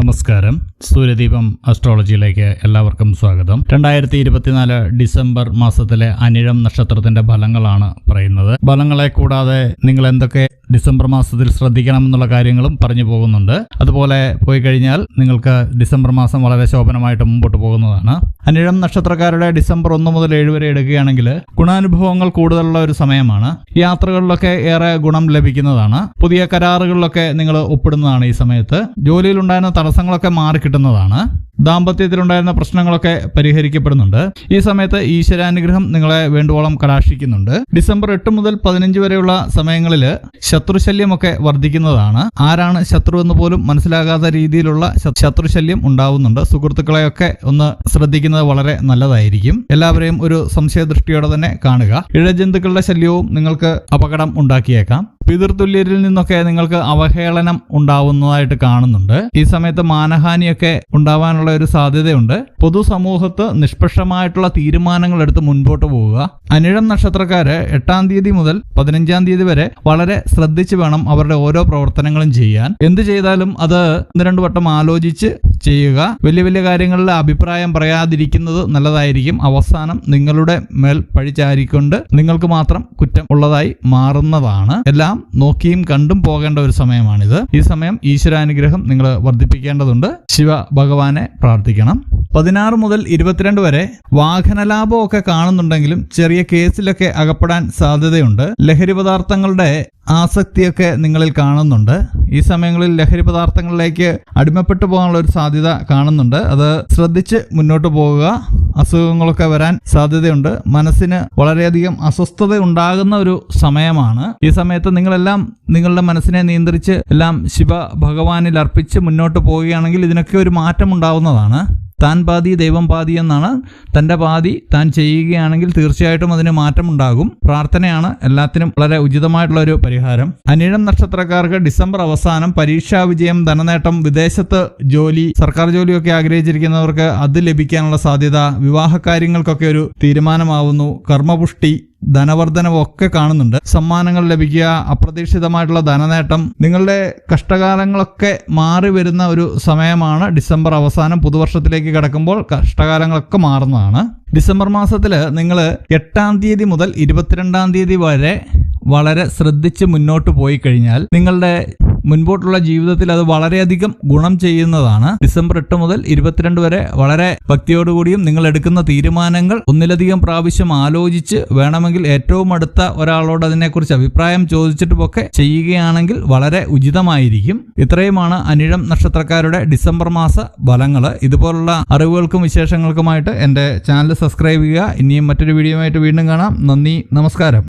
നമസ്കാരം. സൂര്യദീപം അസ്ട്രോളജിയിലേക്ക് എല്ലാവർക്കും സ്വാഗതം. രണ്ടായിരത്തി ഇരുപത്തിനാല് ഡിസംബർ മാസത്തിലെ അനിഴം നക്ഷത്രത്തിന്റെ ഫലങ്ങളാണ് പറയുന്നത്. ഫലങ്ങളെ കൂടാതെ നിങ്ങൾ എന്തൊക്കെ ഡിസംബർ മാസത്തിൽ ശ്രദ്ധിക്കണം എന്നുള്ള കാര്യങ്ങളും പറഞ്ഞു പോകുന്നുണ്ട്. അതുപോലെ പോയി കഴിഞ്ഞാൽ നിങ്ങൾക്ക് ഡിസംബർ മാസം വളരെ ശോഭനമായിട്ട് മുമ്പോട്ട് പോകുന്നതാണ്. അനിഴം നക്ഷത്രക്കാരുടെ ഡിസംബർ ഒന്ന് മുതൽ ഏഴ് വരെ എടുക്കുകയാണെങ്കിൽ ഗുണാനുഭവങ്ങൾ കൂടുതലുള്ള ഒരു സമയമാണ്. യാത്രകളിലൊക്കെ ഏറെ ഗുണം ലഭിക്കുന്നതാണ്. പുതിയ കരാറുകളിലൊക്കെ നിങ്ങൾ ഒപ്പിടുന്നതാണ് ഈ സമയത്ത്. ജോലിയിലുണ്ടായിരുന്ന തടസ്സങ്ങളൊക്കെ മാറിക്കിട്ടുന്നതാണ്. ദാമ്പത്യത്തിലുണ്ടായിരുന്ന പ്രശ്നങ്ങളൊക്കെ പരിഹരിക്കപ്പെടുന്നുണ്ട്. ഈ സമയത്ത് ഈശ്വരാനുഗ്രഹം നിങ്ങളെ വേണ്ടുവോളം കടാക്ഷിക്കുന്നുണ്ട്. ഡിസംബർ എട്ട് മുതൽ പതിനഞ്ച് വരെയുള്ള സമയങ്ങളിൽ ശത്രുശല്യമൊക്കെ വർദ്ധിക്കുന്നതാണ്. ആരാണ് ശത്രു എന്ന് പോലും മനസ്സിലാകാത്ത രീതിയിലുള്ള ശത്രുശല്യം ഉണ്ടാവുന്നുണ്ട്. സുഹൃത്തുക്കളെയൊക്കെ ഒന്ന് ശ്രദ്ധിക്കുന്നത് വളരെ നല്ലതായിരിക്കും. എല്ലാവരെയും ഒരു സംശയദൃഷ്ടിയോടെ തന്നെ കാണുക. ഇഴജന്തുക്കളുടെ ശല്യവും നിങ്ങൾക്ക് അപകടം ഉണ്ടാക്കിയേക്കാം. പിതൃതുല്യരിൽ നിന്നൊക്കെ നിങ്ങൾക്ക് അവഹേളനം ഉണ്ടാവുന്നതായിട്ട് കാണുന്നുണ്ട്. ഈ സമയത്ത് മാനഹാനിയൊക്കെ ഉണ്ടാവാനുള്ള ഒരു സാധ്യതയുണ്ട്. പൊതുസമൂഹത്ത് നിഷ്പക്ഷമായിട്ടുള്ള തീരുമാനങ്ങൾ എടുത്ത് മുൻപോട്ട് പോവുക. അനിഴം നക്ഷത്രക്കാര് എട്ടാം തീയതി മുതൽ പതിനഞ്ചാം തീയതി വരെ വളരെ ശ്രദ്ധിച്ചു വേണം അവരുടെ ഓരോ പ്രവർത്തനങ്ങളും ചെയ്യാൻ. എന്ത് ചെയ്താലും അത് ഒന്ന് രണ്ട് വട്ടം ആലോചിച്ച് ചെയ്യുക. വലിയ വലിയ കാര്യങ്ങളിൽ അഭിപ്രായം പറയാതിരിക്കുന്നത് നല്ലതായിരിക്കും. അവസാനം നിങ്ങളുടെ മേൽ പഴിചാരിക്കൊണ്ട് നിങ്ങൾക്ക് മാത്രം കുറ്റം ഉള്ളതായി മാറുന്നതാണ്. എല്ലാം നോക്കിയും കണ്ടും പോകേണ്ട ഒരു സമയമാണിത്. ഈ സമയം ഈശ്വരാനുഗ്രഹം നിങ്ങൾ വർദ്ധിപ്പിക്കേണ്ടതുണ്ട്. ശിവ ഭഗവാനെ പ്രാർത്ഥിക്കണം. പതിനാറ് മുതൽ ഇരുപത്തിരണ്ട് വരെ വാഹനലാഭമൊക്കെ കാണുന്നുണ്ടെങ്കിലും ചെറിയ കേസിലൊക്കെ അകപ്പെടാൻ സാധ്യതയുണ്ട്. ലഹരി പദാർത്ഥങ്ങളുടെ ആസക്തിയൊക്കെ നിങ്ങളിൽ കാണുന്നുണ്ട്. ഈ സമയങ്ങളിൽ ലഹരി പദാർത്ഥങ്ങളിലേക്ക് അടിമപ്പെട്ടു പോകാനുള്ള ഒരു സാധ്യത കാണുന്നുണ്ട്. അത് ശ്രദ്ധിച്ച് മുന്നോട്ട് പോകുക. അസുഖങ്ങളൊക്കെ വരാൻ സാധ്യതയുണ്ട്. മനസ്സിന് വളരെയധികം അസ്വസ്ഥത ഉണ്ടാകുന്ന ഒരു സമയമാണ്. ഈ സമയത്ത് നിങ്ങളെല്ലാം നിങ്ങളുടെ മനസ്സിനെ നിയന്ത്രിച്ച് എല്ലാം ശിവ ഭഗവാനിൽ അർപ്പിച്ച് മുന്നോട്ട് പോവുകയാണെങ്കിൽ ഇതിനൊക്കെ ഒരു മാറ്റം ഉണ്ടാവുന്നതാണ് താൻ പാതി ദൈവം പാതി എന്നാണ് തന്റെ പാതി താൻ ചെയ്യുകയാണെങ്കിൽ തീർച്ചയായിട്ടും അതിന് മാറ്റമുണ്ടാകും. പ്രാർത്ഥനയാണ് എല്ലാത്തിനും വളരെ ഉചിതമായിട്ടുള്ള ഒരു പരിഹാരം. അനിഴം നക്ഷത്രക്കാർക്ക് ഡിസംബർ അവസാനം പരീക്ഷാ വിജയം ധനനേട്ടം വിദേശത്ത് ജോലി സർക്കാർ ജോലിയൊക്കെ ആഗ്രഹിച്ചിരിക്കുന്നവർക്ക് അത് ലഭിക്കാനുള്ള സാധ്യത വിവാഹ കാര്യങ്ങൾക്കൊക്കെ ഒരു തീരുമാനമാവുന്നു. കർമ്മപുഷ്ടി ധനവർദ്ധനവും ഒക്കെ കാണുന്നുണ്ട്. സമ്മാനങ്ങൾ ലഭിക്കുക അപ്രതീക്ഷിതമായിട്ടുള്ള ധനനേട്ടം. നിങ്ങളുടെ കഷ്ടകാലങ്ങളൊക്കെ മാറി വരുന്ന ഒരു സമയമാണ് ഡിസംബർ അവസാനം. പുതുവർഷത്തിലേക്ക് കിടക്കുമ്പോൾ കഷ്ടകാലങ്ങളൊക്കെ മാറുന്നതാണ്. ഡിസംബർ മാസത്തിൽ നിങ്ങൾ എട്ടാം തീയതി മുതൽ ഇരുപത്തിരണ്ടാം തീയതി വരെ വളരെ ശ്രദ്ധിച്ച് മുന്നോട്ട് പോയി കഴിഞ്ഞാൽ നിങ്ങളുടെ മുൻപോട്ടുള്ള ജീവിതത്തിൽ അത് വളരെയധികം ഗുണം ചെയ്യുന്നതാണ്. ഡിസംബർ എട്ട് മുതൽ ഇരുപത്തിരണ്ട് വരെ വളരെ ഭക്തിയോടുകൂടിയും നിങ്ങൾ എടുക്കുന്ന തീരുമാനങ്ങൾ ഒന്നിലധികം പ്രാവശ്യം ആലോചിച്ച് വേണമെങ്കിൽ ഏറ്റവും അടുത്ത ഒരാളോട് അതിനെക്കുറിച്ച് അഭിപ്രായം ചോദിച്ചിട്ടുമൊക്കെ ചെയ്യുകയാണെങ്കിൽ വളരെ ഉചിതമായിരിക്കും. ഇത്രയുമാണ് അനിഴം നക്ഷത്രക്കാരുടെ ഡിസംബർ മാസ ഫലങ്ങൾ ഇതുപോലുള്ള അറിവുകൾക്കും വിശേഷങ്ങൾക്കുമായിട്ട് എന്റെ ചാനൽ സബ്സ്ക്രൈബ് ചെയ്യുക. ഇനിയും മറ്റൊരു വീഡിയോ ആയിട്ട് വീണ്ടും കാണാം. നന്ദി നമസ്കാരം.